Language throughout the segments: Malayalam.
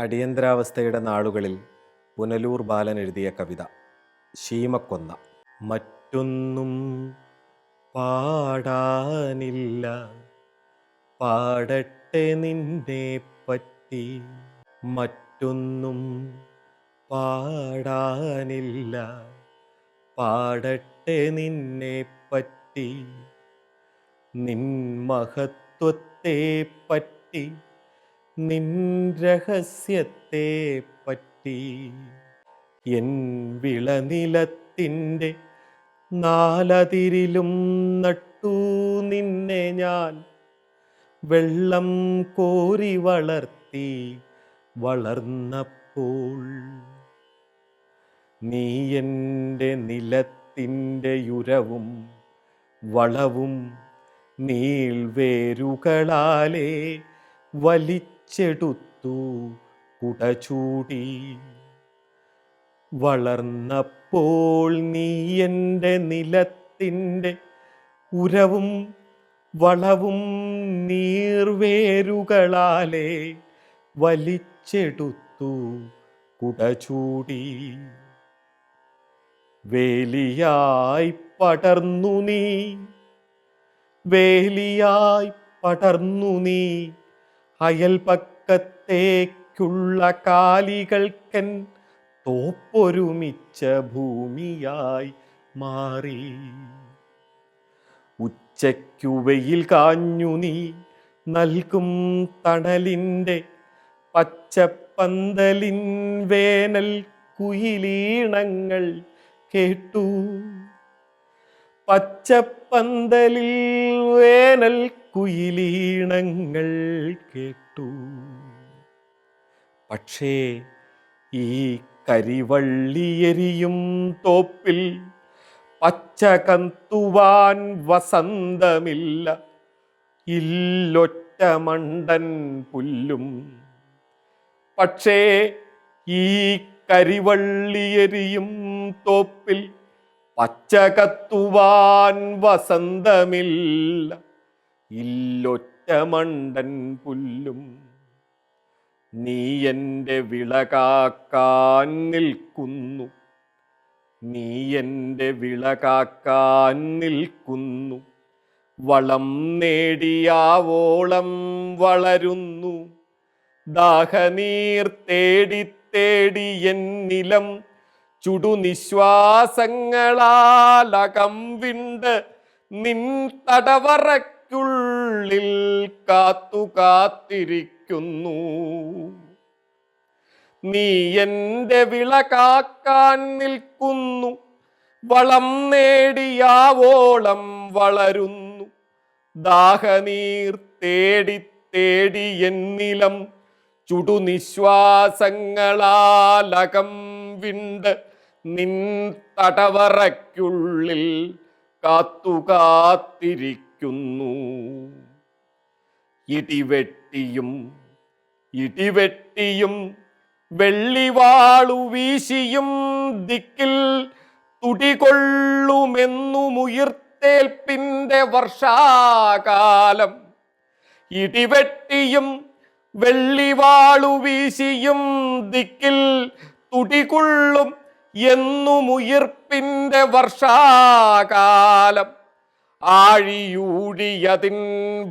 അടിയന്തരാവസ്ഥയുടെ നാളുകളിൽ പുനലൂർ ബാലൻ എഴുതിയ കവിത ശീമക്കൊന്ന. മറ്റൊന്നും പാടാനില്ല പാടട്ടെ നിന്നെ പറ്റി. മറ്റൊന്നും പാടാനില്ല പാടട്ടെ നിന്നെ പറ്റി. നിൻ മഹത്വത്തെ പറ്റി നിൻ രഹസ്യത്തെ പറ്റി എൻ വിളനിലത്തിന്റെ നാലതിരിലും നട്ടു നിന്നെ ഞാൻ. വെള്ളം കോരി വളർത്തി വളർന്നപ്പോൾ നീ എന്റെ നിലത്തിന്റെ യുരവും വളവും നീൾവേരുകളാലേ വലിച്ചെടുത്തു കുടചൂടി. വളർന്നപ്പോൾ നീ എന്റെ നിലത്തിന്റെ ഉരവും വളവും നീർവേരുകളാലെ വലിച്ചെടുത്തു കുടചൂടി. വേലിയായി പടർന്നു നീ വേലിയായി പടർന്നു നീ അയൽപക്കത്തേക്കുള്ള കാലികൾക്കൻ തോപ്പൊരുമിച്ച ഭൂമിയായി മാറി. ഉച്ചയ്ക്കു വെയിൽ കാഞ്ഞു നീ നൽകും തണലിന്റെ പച്ചപ്പന്തലിൻ വേനൽ കുയിലീണങ്ങൾ കേട്ടു. പച്ചപ്പന്തലിൽ വേനൽ കുയിലീണങ്ങൾ കേട്ടു. പക്ഷേ ഈ കരിവള്ളിയെരിയും തോപ്പിൽ പച്ച കന്തുവാൻ വസന്തമില്ല. ഇല്ലൊറ്റ മണ്ടൻ പുല്ലും. പക്ഷേ ഈ കരിവള്ളിയെരിയും തോപ്പിൽ പച്ച കത്തുവാൻ വസന്തമില്ല. ഇല്ലൊറ്റ മണ്ടൻ പുല്ലും നീ എന്റെ വിളകാക്കാൻ നിൽക്കുന്നു. നീ എന്റെ വിളകാക്കാൻ നിൽക്കുന്നു. വളം നേടിയാവോളം വളരുന്നു. ദാഹനീർ തേടി തേടി എൻ നിലം ചുടുനിശ്വാസങ്ങളാലകം വിണ്ട് നിൻ തടവറയ്ക്കുള്ളിൽ കാത്തു കാത്തിരിക്കുന്നു. നീ എന്റെ വിള കാക്കാൻ നിൽക്കുന്നു. വളം നേടിയാവോളം വളരുന്നു. ദാഹനീർ തേടി തേടി എന്നിലം ചുടുനിശ്വാസങ്ങളാലകം വിണ്ട് നിൻ തടവറയ്ക്കുള്ളിൽ കാത്തു കാത്തിരിക്കുന്നു ഇടിവെട്ടിയും ഇടിവെട്ടിയും വെള്ളിവാളു വീശിയും ദിക്കിൽ തുടികൊള്ളുമെന്നുമുയർത്തേൽപ്പിന്റെ വർഷാകാലം. ഇടിവെട്ടിയും വെള്ളിവാളു വീശിയും ദിക്കിൽ തുടികൊള്ളും എന്നുമുയിർപ്പിന്റെ വർഷാകാലം. ആഴിയൂടിയതിൻ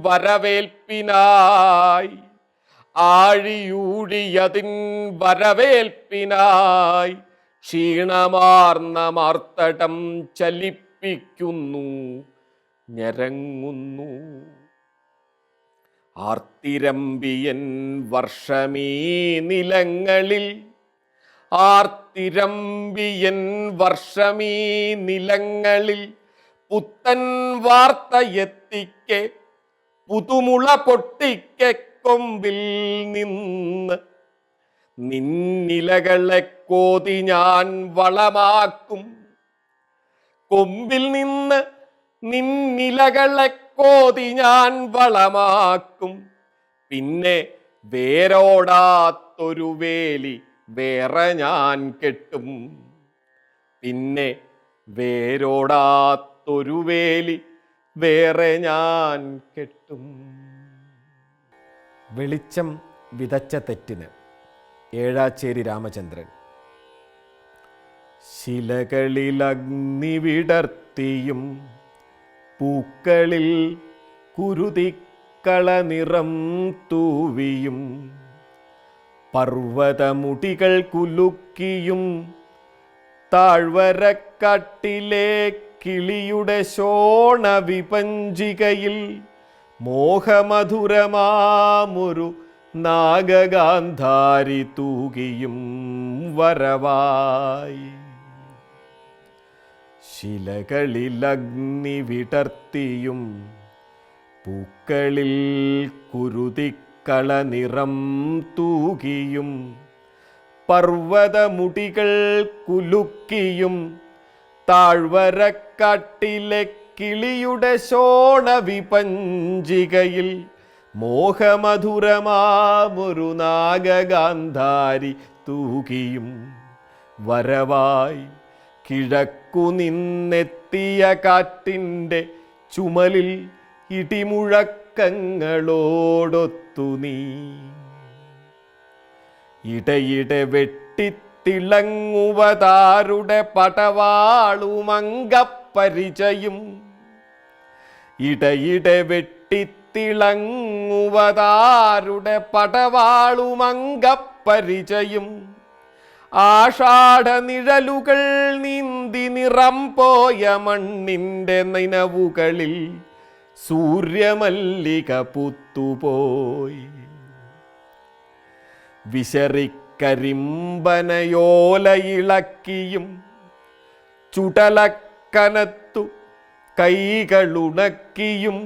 വരവേൽപ്പിനായി. ആഴിയൂടിയതിൻ വരവേൽപ്പിനായി ക്ഷീണമാർന്ന മാർത്തടം ചലിപ്പിക്കുന്നു ഞരങ്ങുന്നു. ആർത്തിരമ്പിയൻ വർഷമീ നിലങ്ങളിൽ ആർത്തിരമ്പിയൻ വർഷമീ നിലങ്ങളിൽ പുത്തൻ വാർത്ത എത്തിക്കെ പുതുമുള പൊട്ടിക്കെ കൊമ്പിൽ നിന്ന്. നിന്നിലകളെ കോതി ഞാൻ വളമാക്കും. കൊമ്പിൽ നിന്ന് നിന്നിലകളെ കോതി ഞാൻ വളമാക്കും. പിന്നെ വേരോടാത്തൊരു വേലി വേറെ ഞാൻ കെട്ടും. പിന്നെ വേരോടാത്തൊരു വേലി വേറെ ഞാൻ കെട്ടും. വെളിച്ചം വിതച്ച തെറ്റിന് ഏഴാച്ചേരി രാമചന്ദ്രൻ. ശിലകളിൽ അഗ്നി വിടർത്തിയും പൂക്കളിൽ കുരുതിക്കള നിറം തൂവിയും പർവതമുടികൾ കുലുക്കിയും താഴ്വരക്കാട്ടിലെ കിളിയുടെ ശോണ വിപഞ്ചികയിൽ മോഹമധുരമാമൊരു നാഗഗാന്ധാരി തൂകിയും വരവായി. ശിലകളിൽ അഗ്നി വിടർത്തിയും പൂക്കളിൽ കുരുതിക്കള നിറം തൂകിയും പർവതമുടികൾ കുലുക്കിയും താഴ്വരക്കാട്ടിലെ കിളിയുടെ ശോണ വിപഞ്ചികയിൽ മോഹമധുരമാമൊരു നാഗഗാന്ധാരി തൂകിയും വരവായി കിഴക്കു നിന്നെത്തിയ കാറ്റിന്റെ ചുമലിൽ ഇടിമുഴക്കങ്ങളോടൊത്തു നീ. ഇടയിടെ വെട്ടിത്തിളങ്ങുവതാരുടെ പടവാളുമങ്കപ്പരിചയും ഇടയിടെ വെട്ടിത്തിളങ്ങുവതാരുടെ പടവാളുമങ്കപ്പരിചയും ആഷാഢനിഴലുകൾ നീന്തി നിറം പോയ മണ്ണിന്റെ നിനവുകളിൽ സൂര്യമല്ലിക പുത്തുപോയി. വിശറിക്കരിമ്പനയോലയിളക്കിയും ചുടലക്കനത്തു കൈകളുണക്കിയും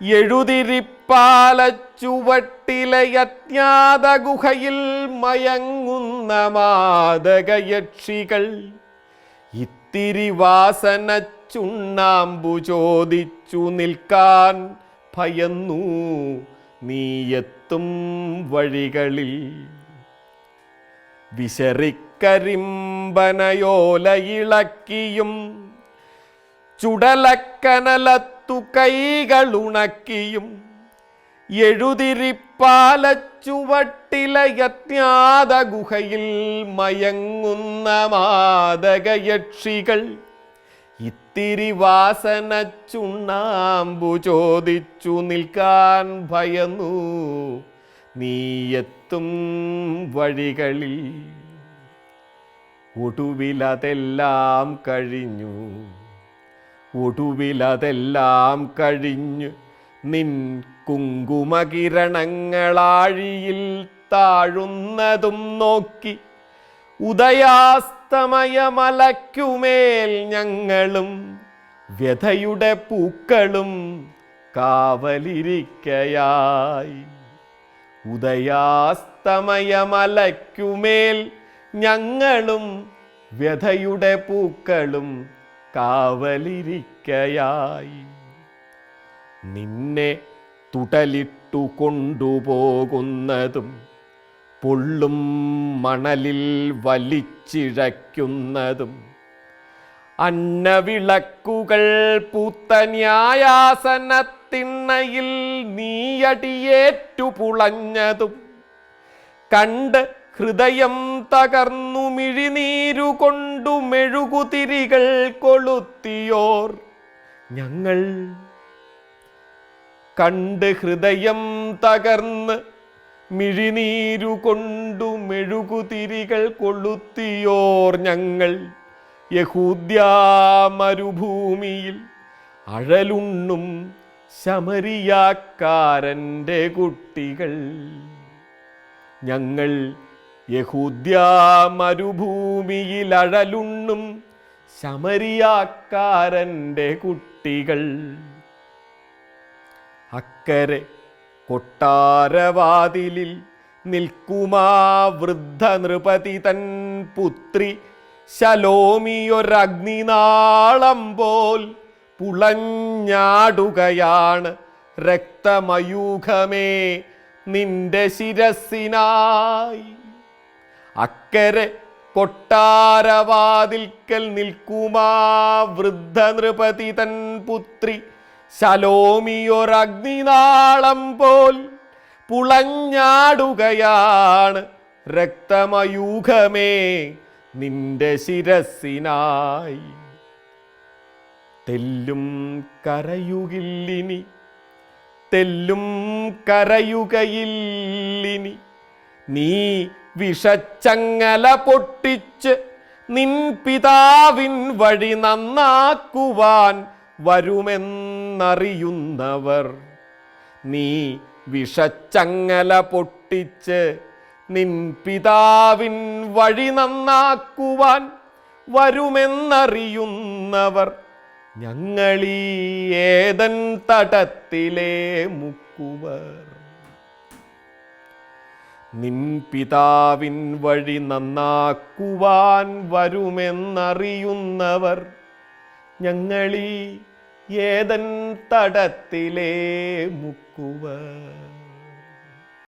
എഴുതിരിപ്പാലച്ചുവട്ടിലെ അജ്ഞാത ഗുഹയിൽ മയങ്ങുന്ന മാതകയക്ഷികൾ ഇത്തിരി വാസന ചുണ്ണാമ്പു ചോദിച്ചു നിൽക്കാൻ ഭയന്നു നീയെത്തും വഴികളിൽ. വിശറിക്കരിമ്പനയോലയിളക്കിയും ചുടലക്കനലത്തു കൈകളുണക്കിയും എഴുതിരിപ്പാലച്ചുവട്ടിലയജ്ഞാത ഗുഹയിൽ മയങ്ങുന്ന മാതകയക്ഷികൾ ഇത്തിരി വാസന ചുണ്ണാമ്പു ചോദിച്ചു നിൽക്കാൻ ഭയന്നു. നീയെത്തും വഴികളിൽ. ഒടുവിലതെല്ലാം കഴിഞ്ഞു. ഒടുവിലതെല്ലാം കഴിഞ്ഞു. നിൻ കുങ്കുമകിരണങ്ങളാഴിയിൽ താഴുന്നതും നോക്കി. ഉദയാസ്തമയമലയ്ക്കുമേൽ ഞങ്ങളും വ്യഥയുടെ പൂക്കളും കാവലിരിക്കയായി. ഉദയാസ്തമയമലയ്ക്കുമേൽ ഞങ്ങളും വ്യഥയുടെ പൂക്കളും കാവലിരിക്കയായി. നിന്നെ തുടലിട്ടു കൊണ്ടുപോകുന്നതും പൊള്ളും മണലിൽ വലിച്ചിഴയ്ക്കുന്നതും അന്നവിളക്കുകൾ പൂത്ത ന്യായാസനത്തിണ്ണയിൽ നീയടിയേറ്റു പുളഞ്ഞതും കണ്ട് ഹൃദയം തകർന്നു മിഴിനീരു കൊണ്ടു മെഴുകുതിരികൾ കൊളുത്തിയോർ. ഞങ്ങൾ കണ്ട് ഹൃദയം തകർന്ന് മിഴിനീരു കൊണ്ടു മെഴുകുതിരികൾ കൊളുത്തിയോർ. ഞങ്ങൾ യഹൂദ്യാ മരുഭൂമിയിൽ അഴലുണ്ണും ശമരിയാക്കാരന്റെ കുട്ടികൾ. ഞങ്ങൾ യഹൂദ്യ മരുഭൂമിയിൽ അഴലുണ്ണും ശമരിയാക്കാരന്റെ കുട്ടികൾ. അക്കരെ കൊട്ടാരവാതിലിൽ നിൽക്കുമാ വൃദ്ധ നൃപതി തൻ പുത്രി. ശലോമിയൊരഗ്നിനാളം പോൽ പുളഞ്ഞാടുകയാണ് രക്തമയൂഖമേ നിന്റെ ശിരസിനായി അക്കരെ കൊട്ടാരവാതിൽക്കൽ നിൽക്കുമാ വൃദ്ധ നൃപതി തൻ പുത്രി. ശലോമിയൊരഗ്നിനാളം പോൽ പുളഞ്ഞാടുകയാണ് രക്തമയൂഖമേ നിന്റെ ശിരസിനായി തെല്ലും കരയുകില്ലിനി തെല്ലും കരയുകയില്ലിനി. നീ വിഷച്ചങ്ങല പൊട്ടിച്ച് നിൻ പിതാവിൻ വഴി നന്നാക്കുവാൻ വരുമെന്നറിയുന്നവർ. നീ വിഷച്ചങ്ങല പൊട്ടിച്ച് നിൻ പിതാവിൻ വഴി നന്നാക്കുവാൻ വരുമെന്നറിയുന്നവർ. ഞങ്ങളീ ഏതൻ തടത്തിലെ മുക്കുവർ. നിൻ പിതാവിൻ വഴി നന്നാക്കുവാൻ വരുമെന്നറിയുന്നവർ ഞങ്ങളീ ഏതൻ തടത്തിലെ മുക്കുവർ.